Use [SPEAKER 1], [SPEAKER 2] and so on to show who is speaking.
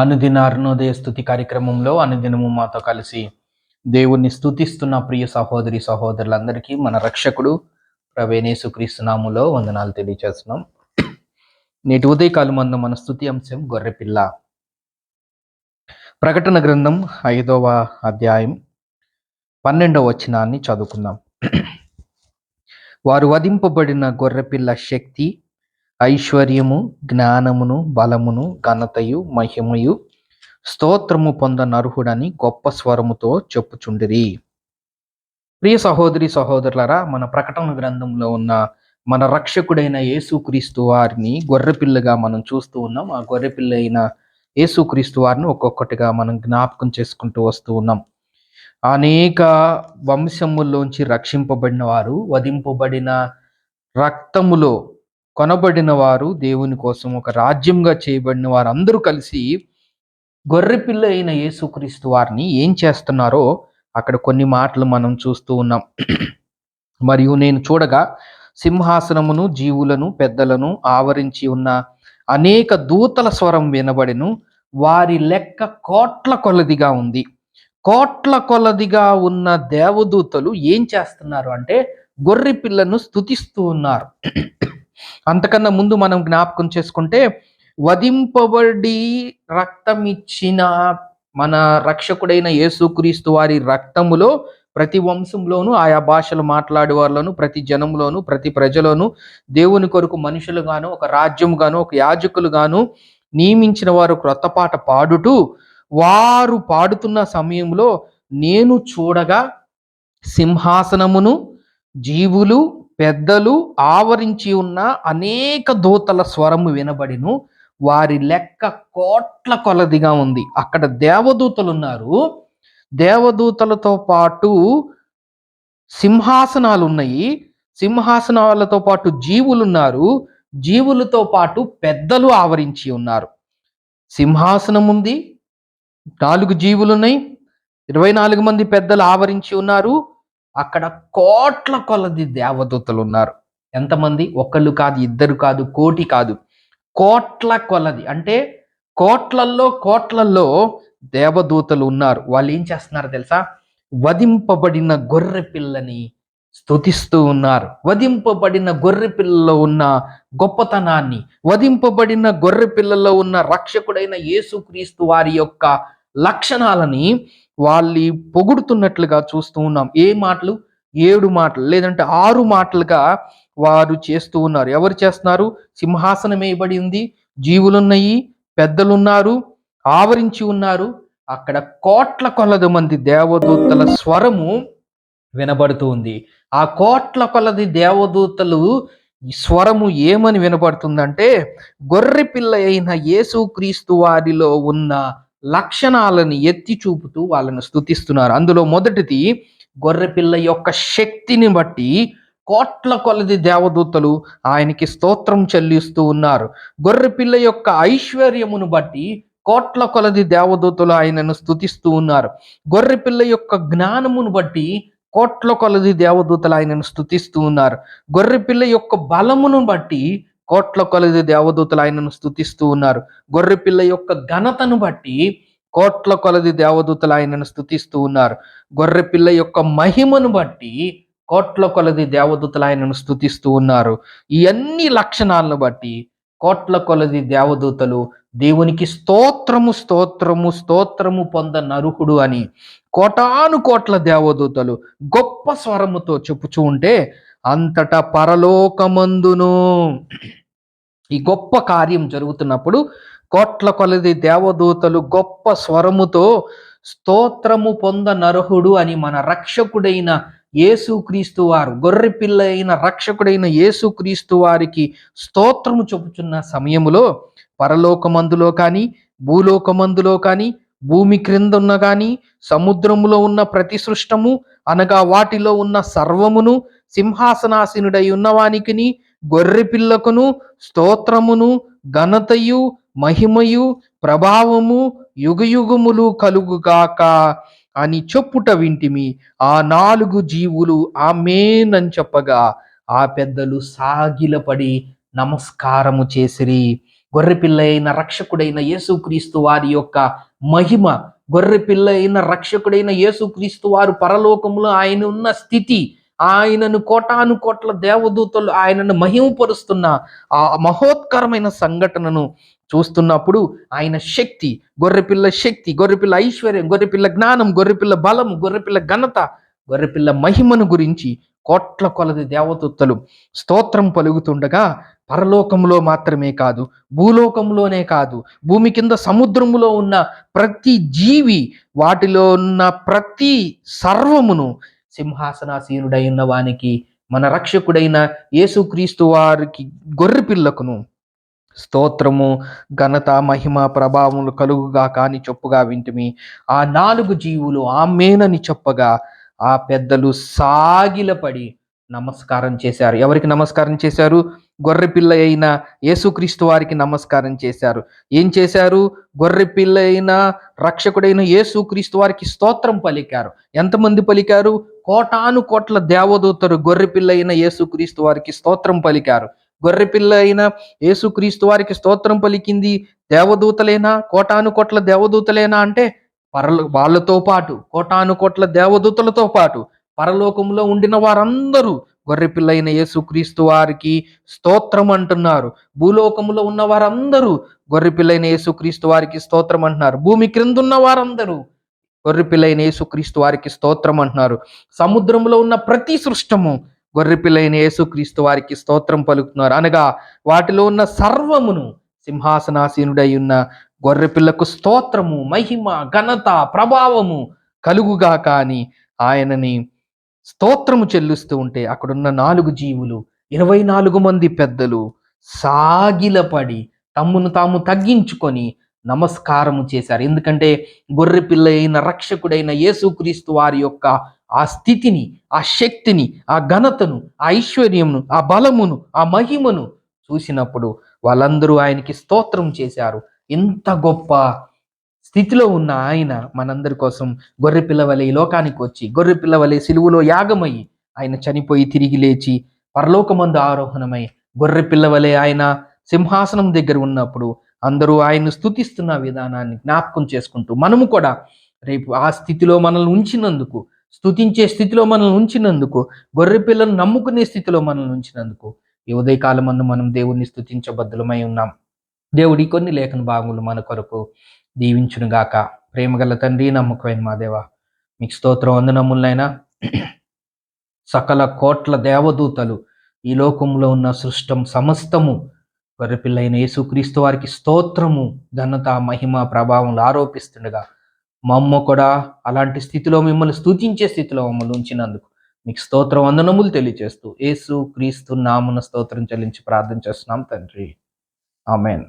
[SPEAKER 1] అనుదిన అరుణోదయ స్థుతి కార్యక్రమంలో అనుదినము మాతో కలిసి దేవుణ్ణి స్థుతిస్తున్న ప్రియ సహోదరి సహోదరులందరికీ మన రక్షకుడు ప్రవేణేశుక్రీస్తునాములో వందనాలు తెలియజేస్తున్నాం నేటి ఉదయకాలం మందు మన స్థుతి అంశం గొర్రెపిల్ల. ప్రకటన గ్రంథం ఐదవ అధ్యాయం పన్నెండవ వచనాన్ని చదువుకుందాం. వారు వధింపబడిన గొర్రెపిల్ల శక్తి ఐశ్వర్యము జ్ఞానమును బలమును ఘనతయు మహిమయు స్తోత్రము పొందనర్హుడని గొప్ప స్వరముతో చెప్పుచుండిరి. ప్రియ సహోదరి సహోదరులరా మన ప్రకటన గ్రంథంలో ఉన్న మన రక్షకుడైన యేసుక్రీస్తు వారిని గొర్రెపిల్లగా మనం చూస్తూ ఉన్నాం. ఆ గొర్రెపిల్ల అయిన యేసుక్రీస్తు వారిని ఒక్కొక్కటిగా మనం జ్ఞాపకం చేసుకుంటూ వస్తూ ఉన్నాం. అనేక వంశముల్లోంచి రక్షింపబడిన వారు వధింపబడిన రక్తములో కొనబడిన వారు దేవుని కోసం ఒక రాజ్యంగా చేయబడిన వారు అందరూ కలిసి గొర్రెపిల్ల అయిన యేసుక్రీస్తు వారిని ఏం చేస్తున్నారో అక్కడ కొన్ని మాటలు మనం చూస్తూ ఉన్నాం. మరియు నేను చూడగా సింహాసనమును జీవులను పెద్దలను ఆవరించి ఉన్న అనేక దూతల స్వరం వినబడిను. వారి లెక్క కోట్ల కొలదిగా ఉంది. కోట్ల కొలదిగా ఉన్న దేవదూతలు ఏం చేస్తున్నారు అంటే గొర్రె పిల్లను స్థుతిస్తూ ఉన్నారు. అంతకన్నా ముందు మనం జ్ఞాపకం చేసుకుంటే వధింపబడి రక్తం ఇచ్చిన మన రక్షకుడైన యేసుక్రీస్తు వారి రక్తములో ప్రతి వంశంలోనూ ఆయా భాషలు మాట్లాడే వాళ్ళను ప్రతి జనంలోను ప్రతి ప్రజలోను దేవుని కొరకు మనుషులుగాను ఒక రాజ్యంగాను ఒక యాజకులుగాను నియమించిన వారు క్రొత్త పాట పాడుటూ వారు పాడుతున్న సమయంలో నేను చూడగా సింహాసనమును జీవులు పెద్దలు ఆవరించి ఉన్న అనేక దూతల స్వరము వినబడిను. వారి లెక్క కోట్ల కొలదిగా ఉంది. అక్కడ దేవదూతలు ఉన్నారు. దేవదూతలతో పాటు సింహాసనాలు ఉన్నాయి. సింహాసనాలతో పాటు జీవులు ఉన్నారు. జీవులతో పాటు పెద్దలు ఆవరించి ఉన్నారు. సింహాసనం ఉంది. నాలుగు జీవులు ఉన్నాయి. ఇరవై నాలుగు మంది పెద్దలు ఆవరించి ఉన్నారు. అక్కడ కోట్ల కొలది దేవదూతలు ఉన్నారు. ఎంతమంది? ఒకళ్ళు కాదు ఇద్దరు కాదు కోటి కాదు. కోట్ల కొలది. అంటే కోట్లల్లో కోట్లల్లో దేవదూతలు ఉన్నారు. వాళ్ళు ఏం చేస్తున్నారు తెలుసా? వధింపబడిన గొర్రె పిల్లని స్తుతిస్తూ ఉన్నారు. వధింపబడిన గొర్రె పిల్లలో ఉన్న గొప్పతనాన్ని వధింపబడిన గొర్రె పిల్లలో ఉన్న రక్షకుడైన యేసుక్రీస్తు వారి యొక్క లక్షణాలని వాళ్ళు పొగుడుతున్నట్లుగా చూస్తూ ఉన్నాం. ఏ మాటలు? ఏడు మాటలు. లేదంటే ఆరు మాటలుగా వారు చేస్తూ ఉన్నారు. ఎవరు చేస్తున్నారు? సింహాసనం వేయబడి ఉంది. జీవులున్నాయి పెద్దలున్నారు ఆవరించి ఉన్నారు. అక్కడ కోట్ల కొలది మంది దేవదూతల స్వరము వినబడుతూ ఉంది. ఆ కోట్ల కొలది దేవదూతలు స్వరము ఏమని వినబడుతుందంటే గొర్రె పిల్ల అయిన యేసుక్రీస్తు వారిలో ఉన్న లక్షణాలను ఎత్తి చూపుతూ వాళ్ళను స్థుతిస్తున్నారు అందులో మొదటిది గొర్రెపిల్ల యొక్క శక్తిని బట్టి కోట్ల కొలది దేవదూతలు ఆయనకి స్తోత్రం చెల్లిస్తూ ఉన్నారు. గొర్రెపిల్ల యొక్క ఐశ్వర్యమును బట్టి కోట్ల కొలది దేవదూతలు ఆయనను స్థుతిస్తూ ఉన్నారు. గొర్రెపిల్ల యొక్క జ్ఞానమును బట్టి కోట్ల కొలది దేవదూతలు ఆయనను స్థుతిస్తూ ఉన్నారు. గొర్రెపిల్ల యొక్క బలమును బట్టి కోట్ల కొలది దేవదూతలు ఆయనను స్థుతిస్తూ ఉన్నారు. గొర్రెపిల్ల యొక్క ఘనతను బట్టి కోట్ల కొలది దేవదూతలు ఆయనను స్థుతిస్తూ ఉన్నారు. గొర్రెపిల్ల యొక్క మహిమను బట్టి కోట్ల కొలది దేవదూతలు ఆయనను స్థుతిస్తూ ఉన్నారు. ఈ అన్ని లక్షణాలను బట్టి కోట్ల కొలది దేవదూతలు దేవునికి స్తోత్రము స్తోత్రము స్తోత్రము పొంద నరుహుడు అని కోటాను కోట్ల దేవదూతలు గొప్ప స్వరముతో చెప్పుచూ ఉంటే అంతటా పరలోకమందును. ఈ గొప్ప కార్యం జరుగుతున్నప్పుడు కోట్ల కొలది దేవదూతలు గొప్ప స్వరముతో స్తోత్రము పొంద నరహుడు అని మన రక్షకుడైన యేసుక్రీస్తు వారు గొర్రె పిల్ల అయిన రక్షకుడైన యేసుక్రీస్తు వారికి స్తోత్రము చెబుతున్న సమయములో పరలోకమందులో కానీ భూలోకమందులో కానీ భూమి క్రింద ఉన్న కానీ సముద్రములో ఉన్న ప్రతి సృష్టము అనగా వాటిలో ఉన్న సర్వమును సింహాసనాసీనుడై ఉన్నవానికిని గొర్రె పిల్లకును స్తోత్రమును ఘనతయు మహిమయు ప్రభావము యుగయుగములు కలుగుగాక అని చెప్పుట వింటిమి. ఆ నాలుగు జీవులు ఆమెనని చెప్పగా ఆ పెద్దలు సాగిలపడి నమస్కారము చేసిరి. గొర్రెపిల్ల అయిన రక్షకుడైన యేసుక్రీస్తు వారి యొక్క మహిమ గొర్రెపిల్ల అయిన రక్షకుడైన యేసుక్రీస్తు వారు పరలోకములో ఆయన ఉన్న స్థితి ఆయనను కోటాను కోట్ల దేవదూతలు ఆయనను మహిమపరుస్తున్న ఆ మహోత్కరమైన సంఘటనను చూస్తున్నప్పుడు ఆయన శక్తి గొర్రెపిల్ల శక్తి గొర్రెపిల్ల ఐశ్వర్యం గొర్రెపిల్ల జ్ఞానం గొర్రెపిల్ల బలం గొర్రెపిల్ల ఘనత గొర్రెపిల్ల మహిమను గురించి కోట్ల కొలది దేవదూతలు స్తోత్రం పలుకుతుండగా పరలోకంలో మాత్రమే కాదు భూలోకంలోనే కాదు భూమి కింద సముద్రములో ఉన్న ప్రతి జీవి వాటిలో ఉన్న ప్రతి సర్వమును సింహాసనాసీనుడైన వానికి మన రక్షకుడైన యేసుక్రీస్తు వారికి గొర్రె పిల్లకును. స్తోత్రము ఘనత మహిమ ప్రభావములు కలుగుగా కాని చొప్పుగా వింటిమి. ఆ నాలుగు జీవులు ఆమెనని చెప్పగా ఆ పెద్దలు సాగిలపడి నమస్కారం చేశారు. ఎవరికి నమస్కారం చేశారు? గొర్రె పిల్ల అయిన యేసుక్రీస్తు వారికి నమస్కారం చేశారు. ఏం చేశారు? గొర్రె పిల్ల అయిన రక్షకుడైన యేసుక్రీస్తు వారికి స్తోత్రం పలికారు. ఎంతమంది పలికారు? కోటాను కోట్ల దేవదూతరు గొర్రె పిల్ల అయిన యేసుక్రీస్తు వారికి స్తోత్రం పలికారు. గొర్రె పిల్ల అయిన యేసుక్రీస్తు వారికి స్తోత్రం పలికింది దేవదూతలేనా? కోటాను కోట్ల దేవదూతలేనా? అంటే పరలు వాళ్ళతో పాటు కోటాను కోట్ల దేవదూతలతో పాటు పరలోకంలో ఉండిన వారందరూ గొర్రెపిల్ల అయిన యేసుక్రీస్తు వారికి స్తోత్రం అంటున్నారు భూలోకములో ఉన్న వారందరూ గొర్రెపిల్లైన యేసుక్రీస్తు వారికి స్తోత్రం అంటున్నారు భూమి క్రింద ఉన్న వారందరూ గొర్రెపిల్లైన యేసుక్రీస్తు వారికి స్తోత్రం అంటున్నారు సముద్రంలో ఉన్న ప్రతి సృష్టము గొర్రెపిల్లైన యేసుక్రీస్తు వారికి స్తోత్రం పలుకుతున్నారు. అనగా వాటిలో ఉన్న సర్వమును సింహాసనాసీనుడై ఉన్న గొర్రెపిల్లకు స్తోత్రము మహిమ ఘనత ప్రభావము కలుగుగా కానీ ఆయనని స్తోత్రము చెల్లిస్తూ ఉంటే అక్కడున్న నాలుగు జీవులు ఇరవై నాలుగు మంది పెద్దలు సాగిలపడి తమ్మును తాము తగ్గించుకొని నమస్కారము చేశారు. ఎందుకంటే గొర్రె పిల్ల అయిన రక్షకుడైన యేసుక్రీస్తు వారి యొక్క ఆ స్థితిని ఆ శక్తిని ఆ ఘనతను ఆ ఐశ్వర్యమును ఆ బలమును ఆ మహిమను చూసినప్పుడు వాళ్ళందరూ ఆయనకి స్తోత్రం చేశారు. ఇంత గొప్ప స్థితిలో ఉన్న ఆయన మనందరి కోసం గొర్రె పిల్లవలే ఈ లోకానికి వచ్చి గొర్రె పిల్లవలే సిలువులో యాగమయ్యి ఆయన చనిపోయి తిరిగి లేచి పరలోకమందు ఆరోహణమై గొర్రె పిల్లవలే ఆయన సింహాసనం దగ్గర ఉన్నప్పుడు అందరూ ఆయన్ను స్థుతిస్తున్న విధానాన్ని జ్ఞాపకం చేసుకుంటూ మనము కూడా రేపు ఆ స్థితిలో మనల్ని ఉంచినందుకు స్తుతించే స్థితిలో మనల్ని ఉంచినందుకు గొర్రె పిల్లను నమ్ముకునే స్థితిలో మనల్ని ఉంచినందుకు ఈ ఉదయకాలం మందు మనం దేవుణ్ణి స్తుతించబద్దులమై ఉన్నాం. దేవుడి కొన్ని లేఖన భాగములు మన కొరకు దీవించునుగాక. ప్రేమగల తండ్రి నమ్మకమైన మా దేవ మీకు స్తోత్రం వందనములైనా సకల కోట్ల దేవదూతలు ఈ లోకంలో ఉన్న సృష్టం సమస్తము గొర్రెపిల్లైన యేసుక్రీస్తు వారికి స్తోత్రము ఘనత మహిమ ప్రభావములు ఆరోపిస్తుండగా మమ్మ కూడా అలాంటి స్థితిలో మిమ్మల్ని స్థుతించే స్థితిలో మమ్మల్ని ఉంచినందుకు మీకు స్తోత్రం వందనములు తెలియజేస్తూ యేసు క్రీస్తు నామున స్తోత్రం చెల్లించి ప్రార్థన చేస్తున్నాం తండ్రి. ఆమెన్.